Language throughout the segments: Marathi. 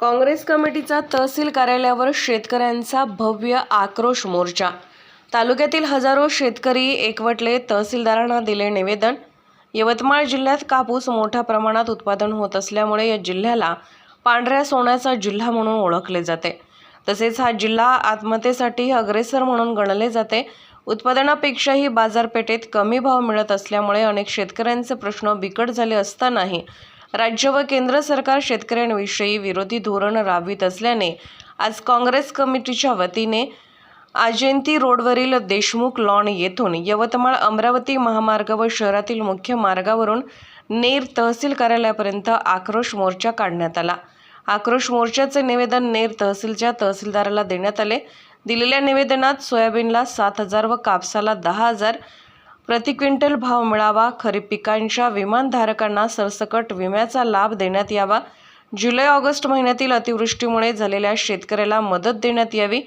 काँग्रेस कमिटीचा तहसील कार्यालयावर शेतकऱ्यांचा भव्य आक्रोश मोर्चा. तालुक्यातील हजारो शेतकरी एकवटले तहसीलदारांना दिले निवेदन. यवतमाळ जिल्ह्यात कापूस मोठ्या प्रमाणात उत्पादन होत असल्यामुळे या जिल्ह्याला पांढऱ्या सोन्याचा जिल्हा म्हणून ओळखले जाते. तसेच हा जिल्हा आत्महत्येसाठी अग्रेसर म्हणून गणले जाते. उत्पादनापेक्षाही बाजारपेठेत कमी भाव मिळत असल्यामुळे अनेक शेतकऱ्यांचे प्रश्न बिकट झाले असतानाही राज्य व केंद्र सरकार शेतकऱ्यांविषयी विरोधी धोरण राबवित असल्याने आज काँग्रेस कमिटीच्या वतीने आजयंती रोडवरील देशमुख लॉन येथून यवतमाळ अमरावती महामार्ग व शहरातील मुख्य मार्गावरून नेर तहसील कार्यालयापर्यंत आक्रोश मोर्चा काढण्यात आला. आक्रोश मोर्चाचे निवेदन नेर तहसीलच्या तहसीलदाराला देण्यात आले. दिलेल्या निवेदनात सोयाबीनला सात हजार व कापसाला दहा हजार प्रति क्विंटल भाव मिळावा खरीप पिकांच्या विमानधारकांना सरसकट विम्याचा लाभ देण्यात यावा. जुलै ऑगस्ट महिन्यातील अतिवृष्टीमुळे झालेल्या शेतकऱ्याला मदत देण्यात यावी.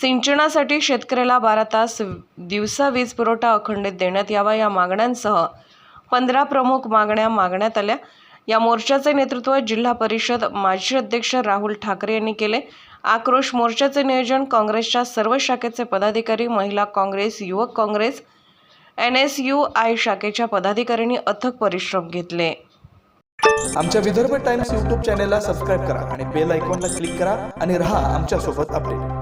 सिंचनासाठी शेतकऱ्याला बारा तास दिवसा वीज पुरवठा अखंडित देण्यात यावा या मागण्यांसह पंधरा प्रमुख मागण्या मागण्यात आल्या. या मोर्चाचे नेतृत्व जिल्हा परिषद माजी अध्यक्ष राहुल ठाकरे यांनी केले. आक्रोश मोर्चाचे नियोजन काँग्रेसच्या सर्व शाखेचे पदाधिकारी महिला काँग्रेस युवक Congress N S U I शाखेच्या पदाधिकाऱ्यांनी अथक परिश्रम घेतले. आमच्या विदर्भ टाइम्स यूट्यूब चॅनेलला सबस्क्राईब करा आणि बेल आयकॉनला क्लिक करा आणि रहा आमच्यासोबत अपडेट.